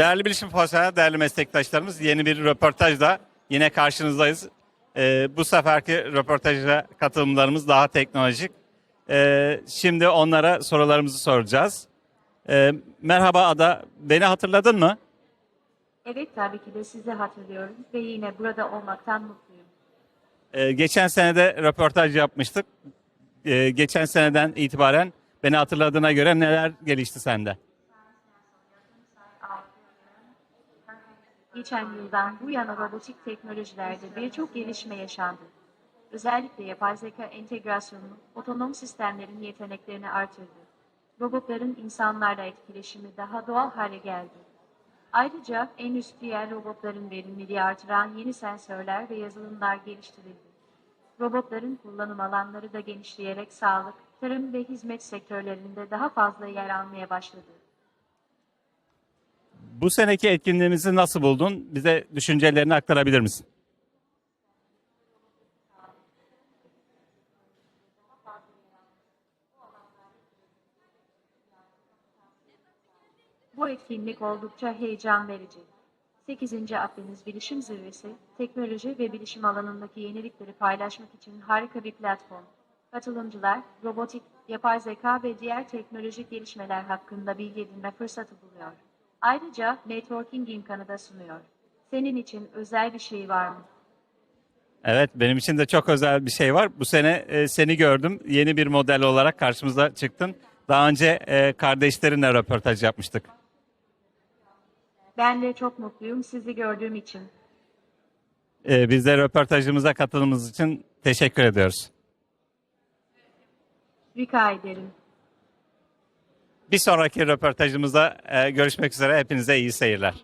Değerli bilişim profesyonel, değerli meslektaşlarımız yeni bir röportajla yine karşınızdayız. Ee, bu seferki röportaja katılımlarımız daha teknolojik. Ee, şimdi onlara sorularımızı soracağız. Ee, merhaba Ada, beni hatırladın mı? Evet tabii ki de sizi hatırlıyorum ve yine burada olmaktan mutluyum. Ee, geçen senede röportaj yapmıştık. Ee, geçen seneden itibaren beni hatırladığına göre neler gelişti sende? Geçen yıldan bu yana robotik teknolojilerde birçok gelişme yaşandı. Özellikle yapay zeka entegrasyonu otonom sistemlerin yeteneklerini artırdı. Robotların insanlarla etkileşimi daha doğal hale geldi. Ayrıca endüstriyel robotların verimliliği artıran yeni sensörler ve yazılımlar geliştirildi. Robotların kullanım alanları da genişleyerek sağlık, tarım ve hizmet sektörlerinde daha fazla yer almaya başladı. Bu seneki etkinliğimizi nasıl buldun? Bize düşüncelerini aktarabilir misin? Bu etkinlik oldukça heyecan verici. 8. Akdeniz Bilişim Zirvesi, teknoloji ve bilişim alanındaki yenilikleri paylaşmak için harika bir platform. Katılımcılar, robotik, yapay zeka ve diğer teknolojik gelişmeler hakkında bilgi edinme fırsatı buluyor. Ayrıca networking imkanı da sunuyor. Senin için özel bir şey var mı? Evet, benim için de çok özel bir şey var. Bu sene e, seni gördüm. Yeni bir model olarak karşımıza çıktın. Daha önce e, kardeşlerinle röportaj yapmıştık. Ben de çok mutluyum sizi gördüğüm için. E, biz de röportajımıza katıldığınız için teşekkür ediyoruz. Rica ederim. Bir sonraki röportajımızda e, görüşmek üzere. Hepinize iyi seyirler.